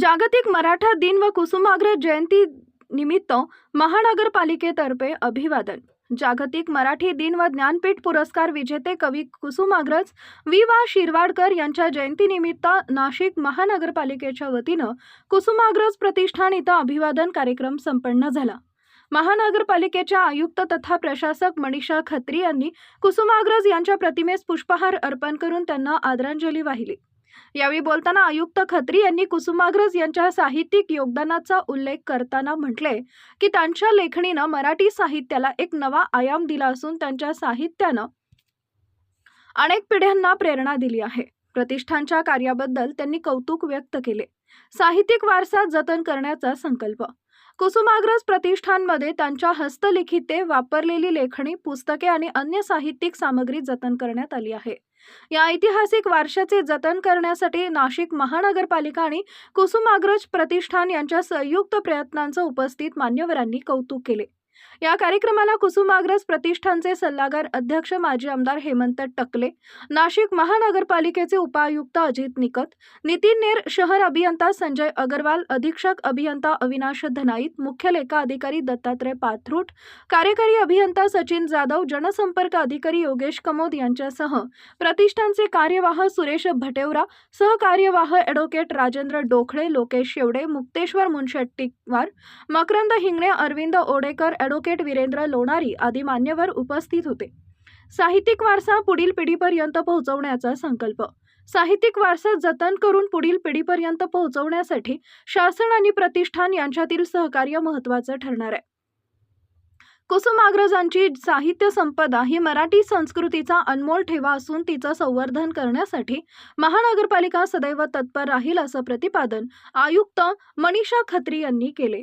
जागतिक मराठा दिन व कुसुमाग्रज जयंती निमित्त महानगरपालिकेतर्फे अभिवादन. जागतिक मराठी दिन व ज्ञानपीठ पुरस्कार विजेते कवी कुसुमाग्रज वि वा शिरवाडकर यांच्या जयंतीनिमित्त नाशिक महानगरपालिकेच्या वतीनं कुसुमाग्रज प्रतिष्ठान इथं अभिवादन कार्यक्रम संपन्न झाला. महानगरपालिकेच्या आयुक्त तथा प्रशासक मनीषा खत्री यांनी कुसुमाग्रज यांच्या प्रतिमेस पुष्पहार अर्पण करून त्यांना आदरांजली वाहिली. यावेळी बोलताना आयुक्त खत्री यांनी कुसुमाग्रज यांच्या साहित्यिक योगदानाचा उल्लेख करताना म्हटले की त्यांच्या लेखणीनं मराठी साहित्याला एक नवा आयाम दिला असून त्यांच्या साहित्यानं अनेक पिढ्यांना प्रेरणा दिली आहे. प्रतिष्ठानच्या कार्याबद्दल त्यांनी कौतुक व्यक्त केले. साहित्यिक वारसा जतन करण्याचा संकल्प. कुसुमाग्रज प्रतिष्ठानमध्ये त्यांच्या हस्तलिखिते वापरलेली लेखणी पुस्तके आणि अन्य साहित्यिक सामग्री जतन करण्यात आली आहे. या ऐतिहासिक वारशाचे जतन करण्यासाठी नाशिक महानगरपालिका आणि कुसुमाग्रज प्रतिष्ठान यांच्या संयुक्त प्रयत्नांचं उपस्थित मान्यवरांनी कौतुक केले. या कार्यक्रमाला कुसुमाग्रज प्रतिष्ठानचे सल्लागार अध्यक्ष माजी आमदार हेमंत टकले नाशिक महानगरपालिकेचे उपायुक्त अजित निकत नितीन नेर शहर अभियंता संजय अगरवाल अधीक्षक अभियंता अविनाश धनाईत मुख्य लेखा अधिकारी दत्तात्रय पाथरूट कार्यकारी अभियंता सचिन जाधव जनसंपर्क अधिकारी योगेश कमोद यांच्यासह प्रतिष्ठानचे कार्यवाह सुरेश भटेवरा सहकार्यवाह ॲडव्होकेट राजेंद्र डोखळे लोकेश शेवडे मुक्तेश्वर मुनशेट्टीवार मकरंद हिंगणे अरविंद ओडेकर ॲडव्होकेट वीरेंद्र लोणारी आदी मान्यवर उपस्थित होते. साहित्यिक वारसा पुढील पिढीपर्यंत पोहोचवण्याचा संकल्प. साहित्यिक वारसा जतन करून पुढील पिढीपर्यंत पोहोचवण्यासाठी शासन आणि प्रतिष्ठान यांच्यातील सहकार्य महत्त्वाचं ठरणार आहे. कुसुमाग्रजांची साहित्य संपदा ही मराठी संस्कृतीचा अनमोल ठेवा असून तिचं संवर्धन करण्यासाठी महानगरपालिका सदैव तत्पर राहील असं प्रतिपादन आयुक्त मनीषा खत्री यांनी केले.